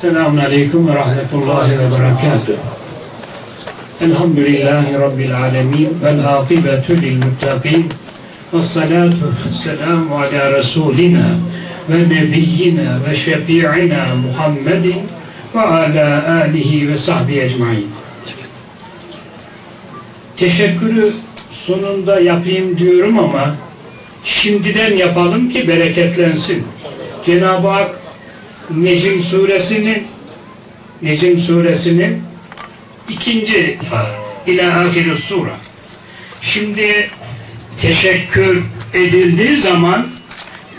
Selamun Aleyküm ve Rahmetullahi ve Berekatuhu. Elhamdülillahi Rabbil Alemin vel akibetu lil muttaqin ve salatu selamu ala Resulina ve nebiyyina ve şefi'ina Muhammedin ve ala alihi ve sahbihi ecmain. Teşekkürü sonunda yapayım diyorum ama şimdiden yapalım ki bereketlensin. Cenab-ı Hak Necim suresinin Necim suresinin ikinci ila ahir sura. Şimdi teşekkür edildiği zaman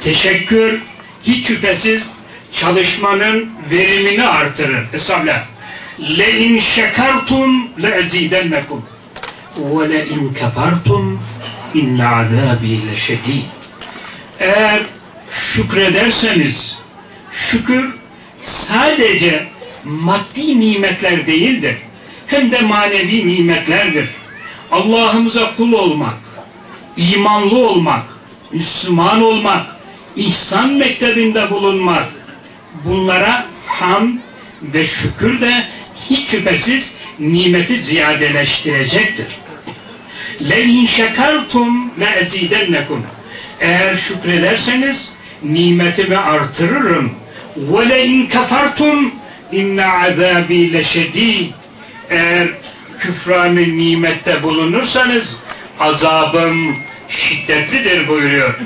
teşekkür hiç şüphesiz çalışmanın verimini artırır. Estağfirullah. Le in şekertum le ezidennekum ve le in kefertum inne azabi le şedid. Eğer şükrederseniz şükür sadece maddi nimetler değildir. Hem de manevi nimetlerdir. Allah'ımıza kul olmak, imanlı olmak, Müslüman olmak, ihsan mektebinde bulunmak, bunlara ham ve şükür de hiç şüphesiz nimeti ziyadeleştirecektir. Le in şekertum le ezidennekum. Eğer şükrederseniz nimetimi artırırım. İn kefertum inne azabi leşedid. Eğer küfranı nimette bulunursanız azabım şiddetlidir buyuruyor.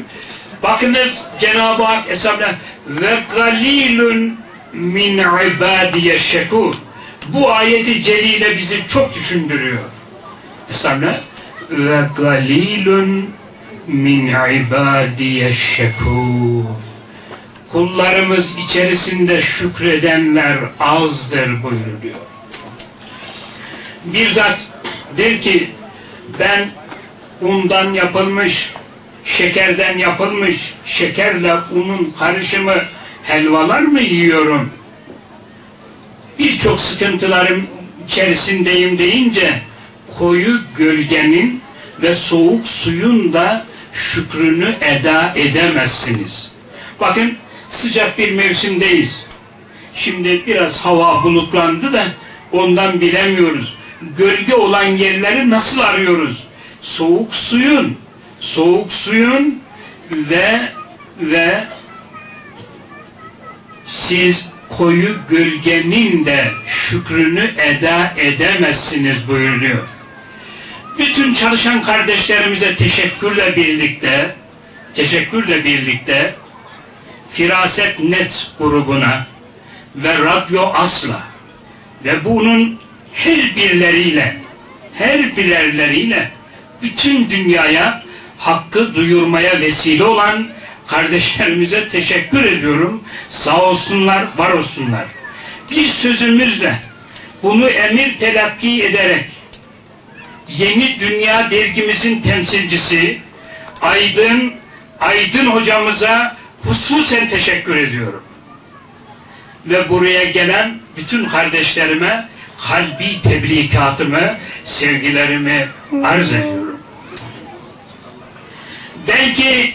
Bakınız Cenab-ı Hak hesabına ve galilun min ibadiye şekur. Bu ayeti celile bizi çok düşündürüyor. Hesabına ve galilun min ibadiye şekur. Kullarımız içerisinde şükredenler azdır buyuruyor. Bir zat der ki ben undan yapılmış, şekerden yapılmış, şekerle unun karışımı helvalar mı yiyorum? Birçok sıkıntılarım içerisindeyim deyince koyu gölgenin ve soğuk suyun da şükrünü eda edemezsiniz. Bakın sıcak bir mevsimdeyiz. Şimdi biraz hava bulutlandı da ondan bilemiyoruz. Gölge olan yerleri nasıl arıyoruz? Soğuk suyun, soğuk suyun ve ve siz koyu gölgenin de şükrünü eda edemezsiniz buyuruyor. Bütün çalışan kardeşlerimize teşekkürle birlikte teşekkürle birlikte Firaset Net grubuna ve Radyo Asla ve bunun her birleriyle her birerleriyle bütün dünyaya hakkı duyurmaya vesile olan kardeşlerimize teşekkür ediyorum. Sağ olsunlar, var olsunlar. Bir sözümüzle bunu emir telakki ederek Yeni Dünya dergimizin temsilcisi Aydın Aydın hocamıza hususen teşekkür ediyorum. Ve buraya gelen bütün kardeşlerime kalbi tebrikatımı, sevgilerimi arz ediyorum. Belki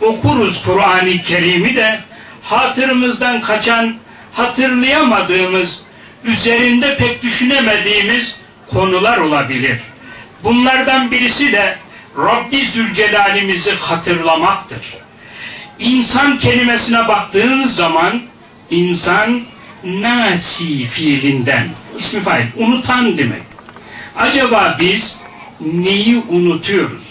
okuruz Kur'an-ı Kerim'i de hatırımızdan kaçan, hatırlayamadığımız, üzerinde pek düşünemediğimiz konular olabilir. Bunlardan birisi de Rabbi Zülcelal'imizi hatırlamaktır. İnsan kelimesine baktığınız zaman insan nasi fiilinden ismi fail unutan demek. Acaba biz neyi unutuyoruz?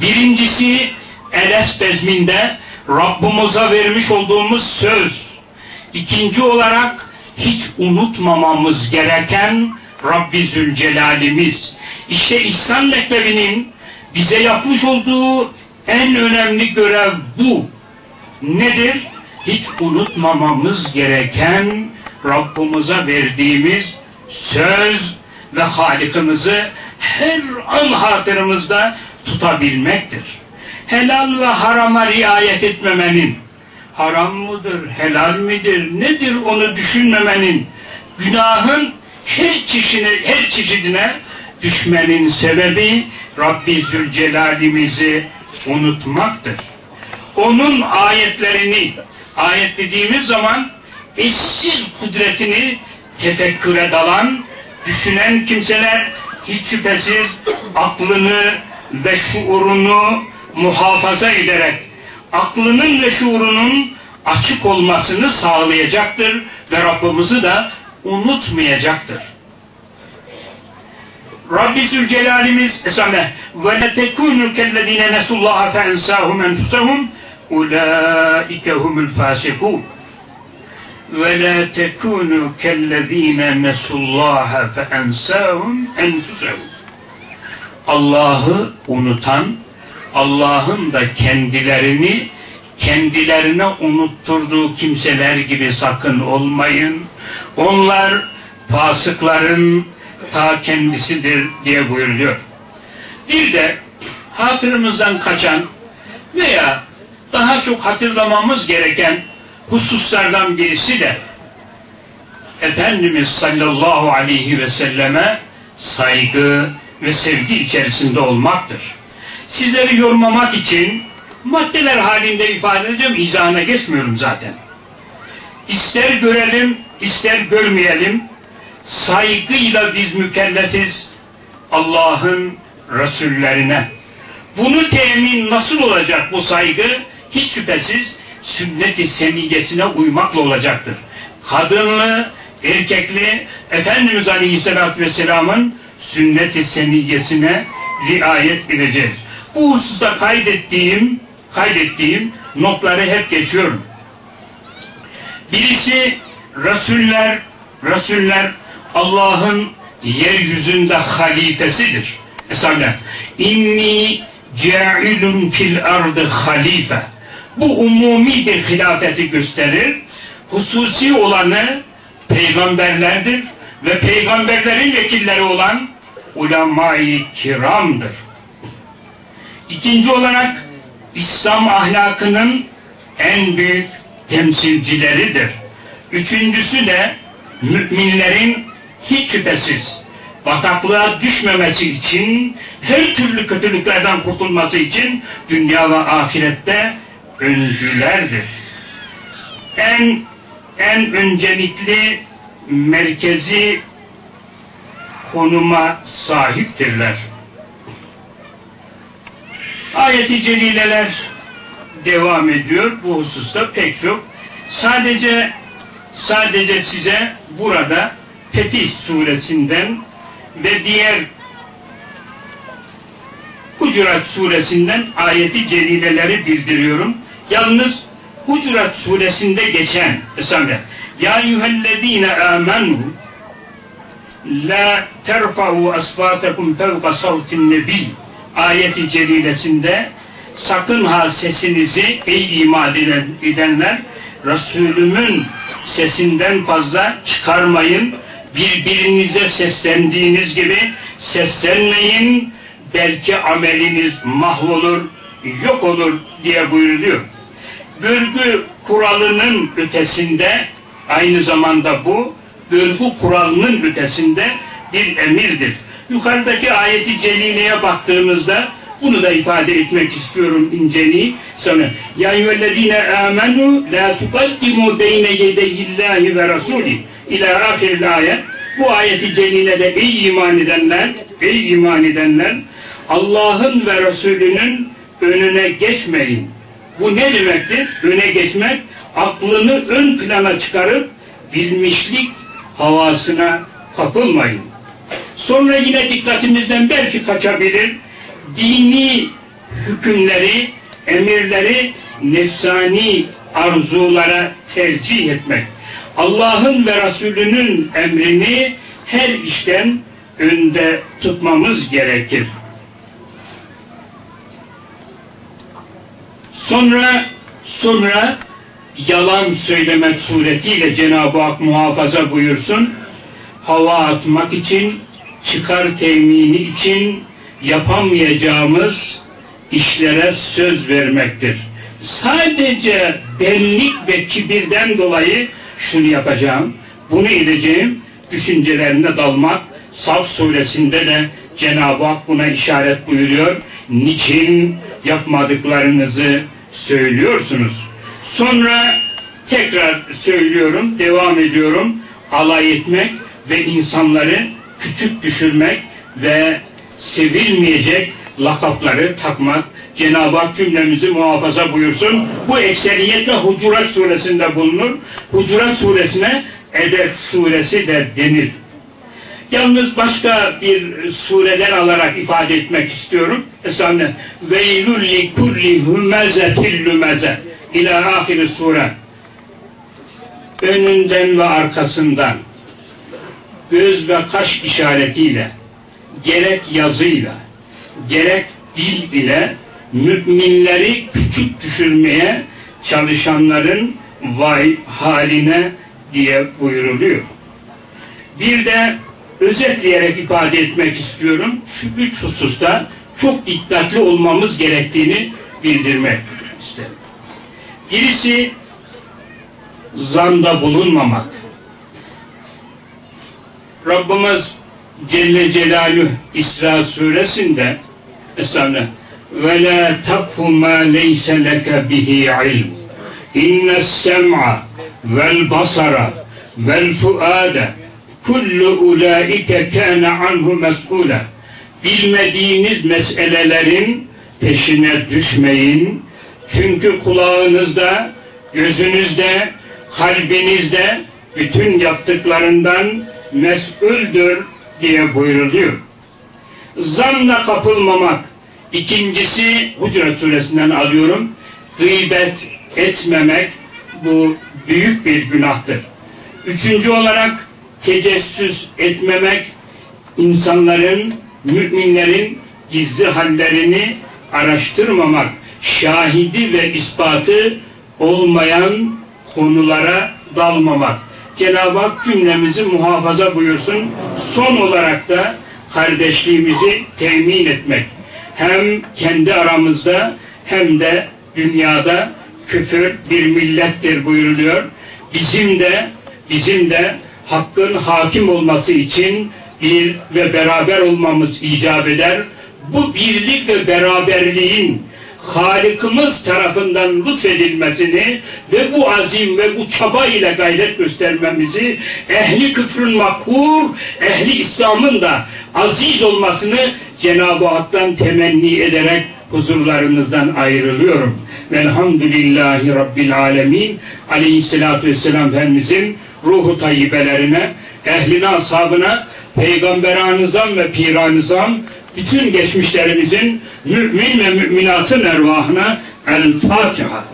Birincisi Eles bezminde Rabbimize vermiş olduğumuz söz. İkinci olarak hiç unutmamamız gereken Rabbi Zülcelal'imiz. İşte İhsan Mektebi'nin bize yapmış olduğu en önemli görev bu. Nedir? Hiç unutmamamız gereken Rabbimize verdiğimiz söz ve Halikimizi her an hatırımızda tutabilmektir. Helal ve harama riayet etmemenin, haram mıdır, helal midir, nedir onu düşünmemenin, günahın her çeşidine, her çeşidine düşmenin sebebi Rabbi Zülcelal'imizi unutmaktır. Onun ayetlerini, ayet dediğimiz zaman eşsiz kudretini tefekküre dalan, düşünen kimseler hiç şüphesiz aklını ve şuurunu muhafaza ederek aklının ve şuurunun açık olmasını sağlayacaktır ve Rabbimizi de unutmayacaktır. Rabbi Zülcelal'imiz esame ve le tekunu kellezine nesullaha fe ensahum enfusahum humul fasikun ve la tekunu kellezine nesullaha fe ensahum enfusahum Allah'ı unutan Allah'ın da kendilerini kendilerine unutturduğu kimseler gibi sakın olmayın. Onlar fasıkların ta kendisidir diye buyuruyor. Bir de hatırımızdan kaçan veya daha çok hatırlamamız gereken hususlardan birisi de Efendimiz sallallahu aleyhi ve selleme saygı ve sevgi içerisinde olmaktır. Sizleri yormamak için maddeler halinde ifade edeceğim, izahına geçmiyorum zaten. İster görelim, ister görmeyelim, saygıyla biz mükellefiz Allah'ın Resullerine. Bunu temin nasıl olacak bu saygı? Hiç şüphesiz sünnet-i seniyyesine uymakla olacaktır. Kadınlı, erkekli Efendimiz Aleyhisselatü Vesselam'ın sünnet-i seniyyesine riayet edeceğiz. Bu hususta kaydettiğim kaydettiğim notları hep geçiyorum. Birisi Resuller, Resuller Allah'ın yeryüzünde halifesidir. Mesela inni cailun fil ardı halife. Bu umumi bir hilafeti gösterir. Hususi olanı peygamberlerdir ve peygamberlerin vekilleri olan ulema-i kiramdır. İkinci olarak İslam ahlakının en büyük temsilcileridir. Üçüncüsü de müminlerin hiç şüphesiz bataklığa düşmemesi için, her türlü kötülüklerden kurtulması için dünya ve ahirette öncülerdir. En en öncelikli merkezi konuma sahiptirler. Ayet-i celileler devam ediyor bu hususta pek çok. Sadece sadece size burada Fetih suresinden ve diğer Hucurat suresinden ayeti celileleri bildiriyorum. Yalnız Hucurat suresinde geçen sonra Ya eyyühellezine amenu la terfa'u asfatakum fevka savtin nebi ayeti celilesinde sakın ha sesinizi ey iman edenler Resulümün sesinden fazla çıkarmayın. Birbirinize seslendiğiniz gibi seslenmeyin. Belki ameliniz mahvolur, yok olur diye buyuruluyor. Bölgü kuralının ötesinde aynı zamanda bu bölgü kuralının ötesinde bir emirdir. Yukarıdaki ayeti celileye baktığımızda bunu da ifade etmek istiyorum inceliği. Sonra ya eyyühellezine amenu la tukaddimu beyne yedeyillahi ve rasuli ila ahiril ayet. Bu ayeti celilede ey iman edenler, ey iman edenler Allah'ın ve Resulünün önüne geçmeyin. Bu ne demektir? Öne geçmek, aklını ön plana çıkarıp bilmişlik havasına kapılmayın. Sonra yine dikkatimizden belki kaçabilir. Dini hükümleri, emirleri nefsani arzulara tercih etmek. Allah'ın ve Resulünün emrini her işten önde tutmamız gerekir. Sonra sonra yalan söylemek suretiyle Cenab-ı Hak muhafaza buyursun. Hava atmak için, çıkar temini için yapamayacağımız işlere söz vermektir. Sadece benlik ve kibirden dolayı şunu yapacağım, bunu edeceğim düşüncelerine dalmak. Saf suresinde de Cenab-ı Hak buna işaret buyuruyor. Niçin yapmadıklarınızı söylüyorsunuz? Sonra tekrar söylüyorum, devam ediyorum. Alay etmek ve insanları küçük düşürmek ve sevilmeyecek lakapları takmak. Cenab-ı Hak cümlemizi muhafaza buyursun. Bu ekseriyetle Hucurat suresinde bulunur. Hucurat suresine Edep suresi de denir. Yalnız başka bir sureden alarak ifade etmek istiyorum. Estağfirullah. Veylül li kulli hümezetil lümeze. İlâ ahiri sure. Önünden ve arkasından göz ve kaş işaretiyle gerek yazıyla gerek dil ile müminleri küçük düşürmeye çalışanların vay haline diye buyuruluyor. Bir de özetleyerek ifade etmek istiyorum. Şu üç hususta çok dikkatli olmamız gerektiğini bildirmek isterim. Birisi zanda bulunmamak. Rabbimiz Celle Celaluhu İsra suresinde Estağfirullah. Ve la takfu ma leyse leke bihi ilm. İnne sem'a vel basara vel fuade kullu ulaike kâne anhu mes'ûle. Bilmediğiniz meselelerin peşine düşmeyin. Çünkü kulağınızda, gözünüzde, kalbinizde bütün yaptıklarından mes'üldür diye buyruluyor. Zanla kapılmamak. İkincisi Hucurat suresinden alıyorum. Gıybet etmemek bu büyük bir günahtır. Üçüncü olarak tecessüs etmemek insanların, müminlerin gizli hallerini araştırmamak, şahidi ve ispatı olmayan konulara dalmamak. Cenab-ı Hak cümlemizi muhafaza buyursun. Son olarak da kardeşliğimizi temin etmek. Hem kendi aramızda hem de dünyada küfür bir millettir buyuruluyor. Bizim de bizim de hakkın hakim olması için bir ve beraber olmamız icap eder. Bu birlik ve beraberliğin Halikimiz tarafından lütfedilmesini ve bu azim ve bu çaba ile gayret göstermemizi ehli küfrün makur, ehli İslam'ın da aziz olmasını Cenab-ı Hak'tan temenni ederek huzurlarınızdan ayrılıyorum. Velhamdülillahi Rabbil Alemin. Aleyhisselatü Vesselam Efendimizin ruhu tayyibelerine, ehline, ashabına, peygamberanızam ve piranızam, bütün geçmişlerimizin mümin ve müminatın ervahına El Fatiha.